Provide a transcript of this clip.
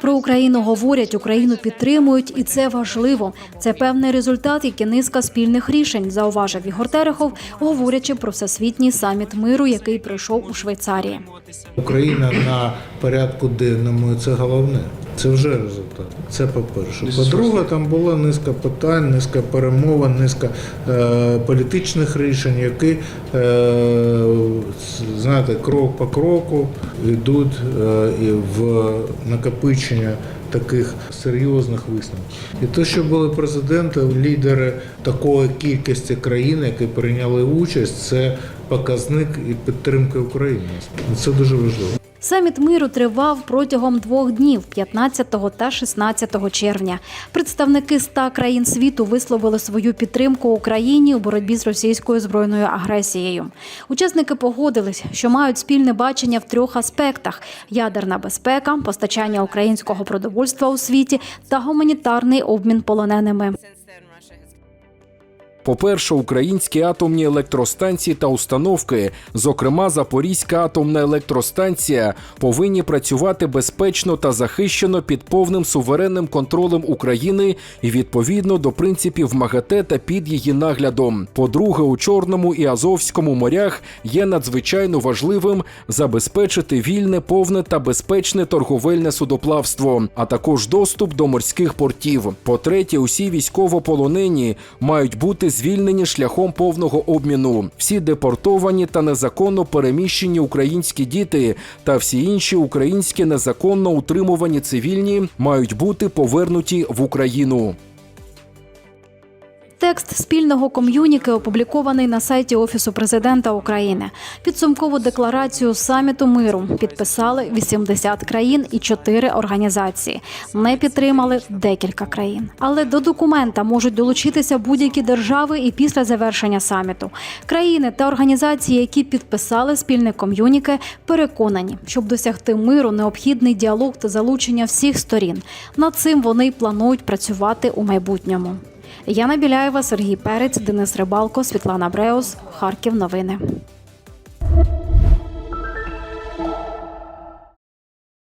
Про Україну говорять, Україну підтримують, і це важливо. Це певний результат, який низка спільних рішень, зауважив Ігор Терехов, говорячи про всесвітній саміт миру, який пройшов у Швейцарії. Україна на порядку денному це головне. Це вже результат. Це по-перше. По-друге, там була низка питань, низка перемовин, низка е, політичних рішень, які е, знаєте, крок по кроку йдуть е, в накопичення таких серйозних висновків. І те, що були президенти, лідери такої кількості країн, які прийняли участь, це показник і підтримки України. Це дуже важливо. Саміт миру тривав протягом двох днів 15 та 16 червня. Представники ста країн світу висловили свою підтримку Україні у боротьбі з російською збройною агресією. Учасники погодились, що мають спільне бачення в трьох аспектах: ядерна безпека, постачання українського продовольства у світі та гуманітарний обмін полоненими. По-перше, українські атомні електростанції та установки, зокрема Запорізька атомна електростанція, повинні працювати безпечно та захищено під повним суверенним контролем України і відповідно до принципів МАГАТЕ та під її наглядом. По-друге, у Чорному і Азовському морях є надзвичайно важливим забезпечити вільне, повне та безпечне торговельне судоплавство, а також доступ до морських портів. По-третє, усі військовополонені мають бути звільнені шляхом повного обміну. Всі депортовані та незаконно переміщені українські діти та всі інші українські незаконно утримувані цивільні мають бути повернуті в Україну. Текст спільного ком'юніке опублікований на сайті Офісу президента України. Підсумкову декларацію саміту миру підписали 80 країн і 4 організації. Не підтримали декілька країн. Але до документа можуть долучитися будь-які держави і після завершення саміту. Країни та організації, які підписали спільне ком'юніке, переконані, щоб досягти миру, необхідний діалог та залучення всіх сторін. Над цим вони планують працювати у майбутньому. Яна Біляєва, Сергій Перець, Денис Рибалко, Світлана Бреус, Харків. Новини.